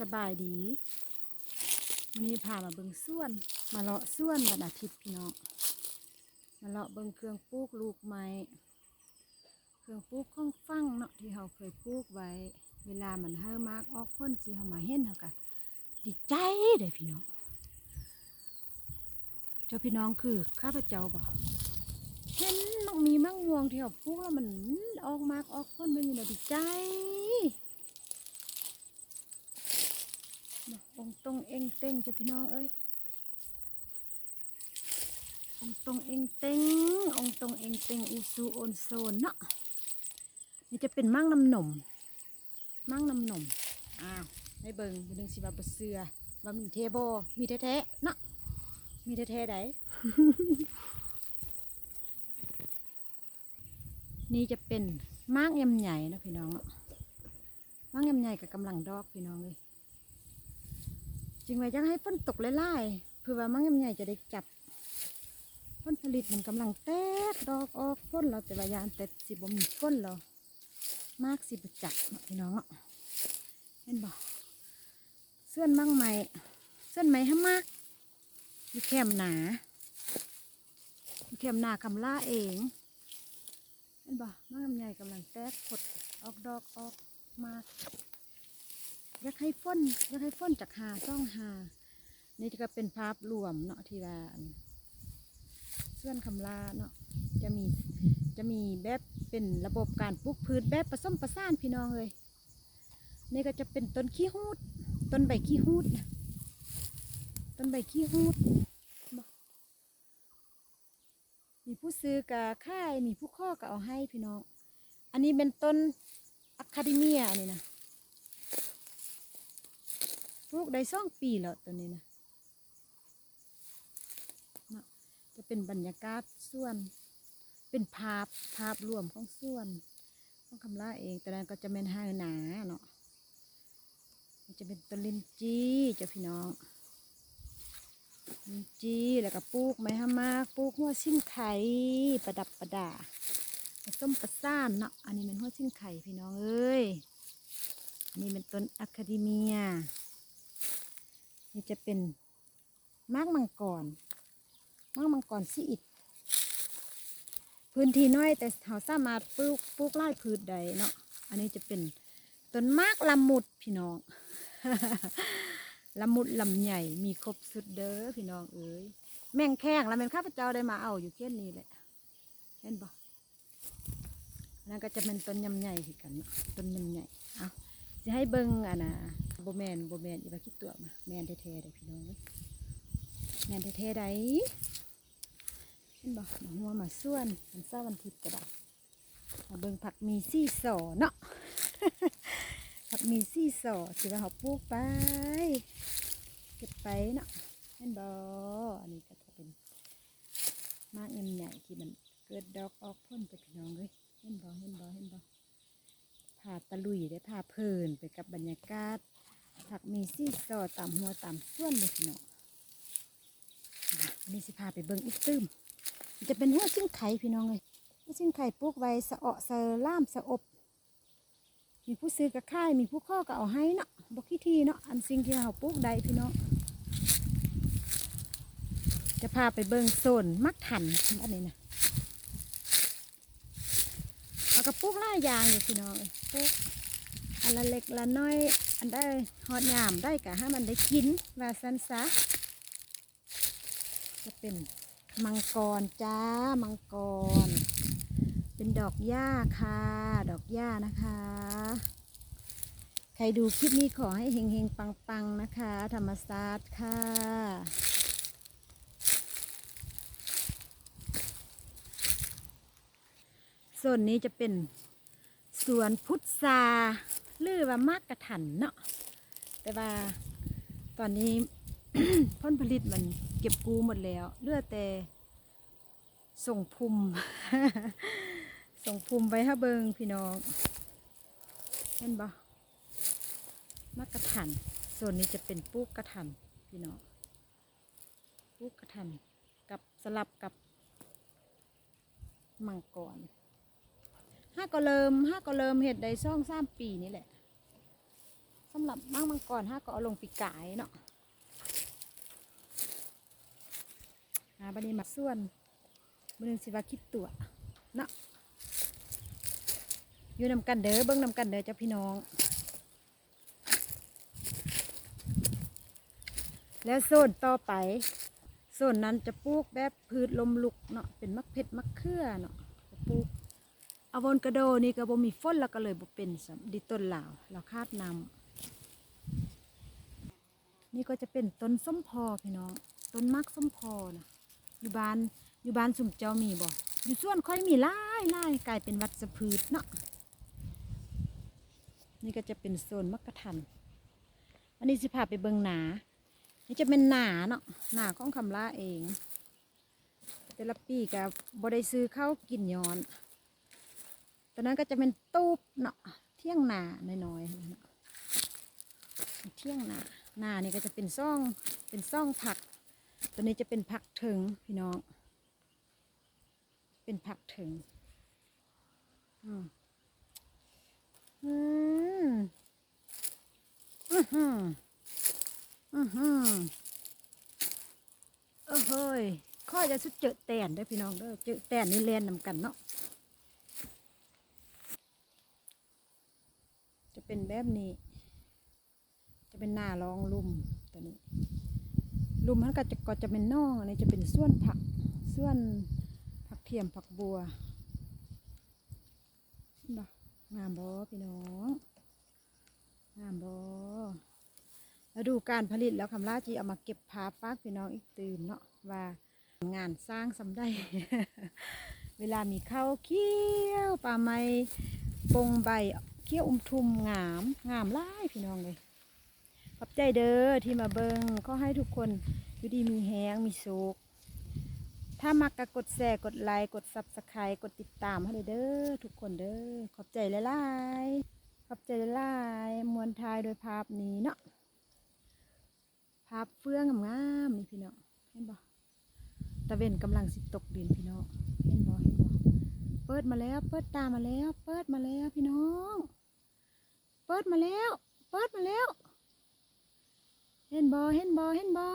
สบายดีวันนี้พามาเบิ่งส่วน มาเลาะส่วนวันอาทิตย์พี่น้องมาเลาะเบิ่งเครื่องปลูกลูกไม้เครื่องปลูกข้องฟังเนาะที่เราเคยปลูกไว้ เวลามันเฮามากออกพ้นสิเฮามาเห็นเฮาก็ดีใจเด้พี่น้องเจ้าพี่น้องคือข้าพเจ้าบ่เห็นมักมีมักม่วงที่เราปลูกแล้วมันออกมากออกพ้นไม่มีนะดีใจ อง ตรงเองเต็งจ้ะพี่น้องเอ้ยองตรงเองเต็งองตรงเองเต็งอูซูโอนโซนเนาะนี่จะเป็นมั่งน้ำหนมมั่งน้ำหนมอ้าวได้เบิงเป็นดึงสิบาบเสือว่ามีเทโบมีแท้ๆเนาะมีแท้ๆไดนี่จะเป็นมากยำใหญ่นะพี่น้องเนาะมากยำใหญ่กับกำลังดอกพี่น้องเลย จึงไว้จะให้ฝนตกไล่ๆเพื่อว่ามังยำใหญ่จะได้จับผลผลิตมันกำลังแตกดอกออกพ้นเราแต่ว่ายานแต่สิบ่มีฝนเรามากสิบจักเนาะพี่น้องเห็นบ่เสื้อนมั่งใหม่เสื้อนไหมฮะมากอยู่แคมหนาอยู่แคมหนาคำล่าเองเห็นบ่มังยำใหญ่กำลังแตกผดออกดอกออกมาก อยากให้ฟ้นอยากให้ฟ้นจากหาซ่องหา นี่ก็เป็นภาพรวมเนาะที่ว่าอันเสื่อนคำลาเนาะจะมีจะมีแบบเป็นระบบการปลูกพืชแบบผสมประสานพี่น้องเลยนี่ก็จะเป็นต้นขี้หูด ต้นใบขี้หูด ต้นใบขี้หูด มีผู้ซื้อกะค่าย มีผู้ข้อก็เอาให้พี่น้อง อันนี้เป็นต้นอะคาเดเมียนี่นะ ปลูกได้สองปีแล้วตัวนี้นะจะเป็นบรรยากาศส่วน เป็นภาพภาพรวมของส่วนของคำล่าเองแต่นั้นก็จะเป็นห้าหนาเนาะมันจะเป็นต้นลินจีเจ้าพี่น้องลินจีแล้วก็ปลูกไม้ฮามากปลูกหัวชิ้นไข่ประดับประดาผสมประสานเนาะอันนี้เป็นหัวชิ้นไข่พี่น้องเอ้ยอันนี้เป็นต้นอะคาเดเมีย นี่จะเป็นมากมังกรมากมังกรซีอิดพื้นที่น้อยแต่เขาสามารถปลูกปลูกไร่พืชใดเนาะอันนี้จะเป็นต้นมากลำมุดพี่น้องลำมุดลำใหญ่มีครบสุดเด้อพี่น้องเอ้ยแม่งแข้งแล้วแม่นข้าพเจ้าได้มาเอาอยู่เค่นี้แหละเห็นปะนั่นก็จะเป็นต้นยำใหญ่คือกันต้นยำใหญ่เอา จะให้เบิ้งอะนะโบแมนโบแมนอย่าไปคิดตัวมาแมนแท้ๆเลยพี่น้องแมนแท้ๆใดเห็นบอกมาหัวมาส่วนมันเศร้าวันทิพย์ก็ได้มาเบิ้งผักมีซี่สอเนาะผักมีซี่สอสิว่าเขาปลูกไปเก็บไปเนาะเห็นบออันนี้ก็จะเป็นมากเงินใหญ่ที่มันเกิดดอกออกพ่นไปพี่น้องเลยเห็นบอเห็นบอเห็นบอ พาตะลุยได้พาเพลินไปกับบรรยากาศผักมีซี่ซอตามหัวตามส่วนเลยพี่น้องนี่สิพาไปเบิ่งอีกตื้มมันจะเป็นหัวชิ้นไข่พี่น้องเลยหัวชิ้นไข่ปลูกไว้สะเออเซอล่ามสะอบ มีผู้ซื้อกับค่ายมีผู้ข้อก็เอาให้เนาะบอกขี้ทีเนาะอันสิ่งที่เราปลูกได้พี่น้องจะพาไปเบิ่งโซนมักถันอันนี้นะ แล้วก็ปลูกหลายางอยู่พี่น้องปลูกอันละเล็กละน้อย อันได้ฮอดยามได้กะให้มันได้กินว่าสันซะจะเป็นมังกรจ้ามังกร เป็นดอกหญ้าค่ะ ดอกหญ้านะคะ ใครดูคลิปนี้ขอให้เฮงเฮงปังปังๆนะคะ ธรรมศาสตร์ค่ะ ส่วนนี้จะเป็นสวนพุทราหรือว่ามากกระถันเนาะแต่ว่าตอนนี้ผลผลิตมันเก็บกูหมดแล้วเหลือแต่ส่งภูมิส่งภูมิไปให้เบิงพี่น้องเห็นบ่มากกระถันส่วนนี้จะเป็นปูกกระถันพี่น้องปูกกระถันกับสลับกับมังกร ห้าก็เริ่มห้าก็เริ่มเห็ดได้ซ่องสามปีนี่แหละสำหรับมังมังกรห้าก็เอาลงปีกายเนาะอาบันนี้มาส่วนบันนึงสิว่าคิดตัวเนาะอยู่นำกันเด้อเบิ้งนำกันเด้อจ้าพี่น้อง แล้วโซนต่อไปโซนนั้นจะปลูกแบบพืชลมลุกเนาะเป็นมักเผ็ดมักเขือเนาะจะปลูก อะโวคาโดนี่ก็บ่มีฝนแล้วก็เลยบ่เป็นดิต้นลาวเราคาดนำนี่ก็จะเป็นต้นส้มพอพี่น้องต้นมักส้มพอนะอยู่บ้านอยู่บ้านสุ่มเจ้ามีบ่อยู่ส่วนค่อยมีหลายหลายกลายเป็นวัดสะพืชเนาะนี่ก็จะเป็นโซนมักกะทันอันนี้สิพาไปเบิงหนา นี่จะเป็นหนาเนาะหนาของคำล่าเอง แต่ละปีกับบได้ซื้อข้าวกินย้อน ตอนนั้นก็จะเป็นตูบเนาะเที่ยงหนาน้อยๆเที่ยงหนาหนานี่ก็จะเป็นซ่องเป็นซ่องผัก ตัวนี้จะเป็นผักถึงพี่น้อง เป็นผักถึงอืมอืมอือหืออือหือเออเฮ้ยข้อจะสุดเจอแตนได้พี่น้องเด้อเจอแตนนี่เล่นนำกันเนาะ จะ เป็นแบบนี้ จะเป็นหน้ารองลุ่มตัวนี้ ลุ่มมันก็จะก็จะเป็นน่องอันนี้จะเป็นส่วนผักส่วนผักเทียมผักบัวนบ่งามบ่พี่น้องงามบ่แล้วดูการผลิตแล้วคำล่าจีเอามาเก็บพาฝากพี่น้องอีกตื่นเนาะว่างานสร้างสำได้ เวลามีข้าวเคี้ยวปลาไม้ปงใบ เคี้ยวอุ้มทุมงาม งามหล่ายพี่น้องเลยขอบใจเด้อที่มาเบิงก็ให้ทุกคนอยู่ดีมีแหงมีสุขถ้ามักก็กดแชร์กดไลค์กดซับสไครต์กดติดตามให้เลยเด้อทุกคนเด้อขอบใจหลายๆขอบใจหลายๆมวลทายโดยภาพนี้เนาะภาพเฟื่องงามๆนี่พี่น้องเห็นบ่ตะเวนกำลังสิตกดินพี่น้องเห็นบ่เห็นบ่เปิดมาแล้ว เปิดตามาแล้ว เปิดมาแล้วพี่น้อง ปิดมาแล้ว เปิดมาแล้ว เห็นบอเห็นบอเห็นบอ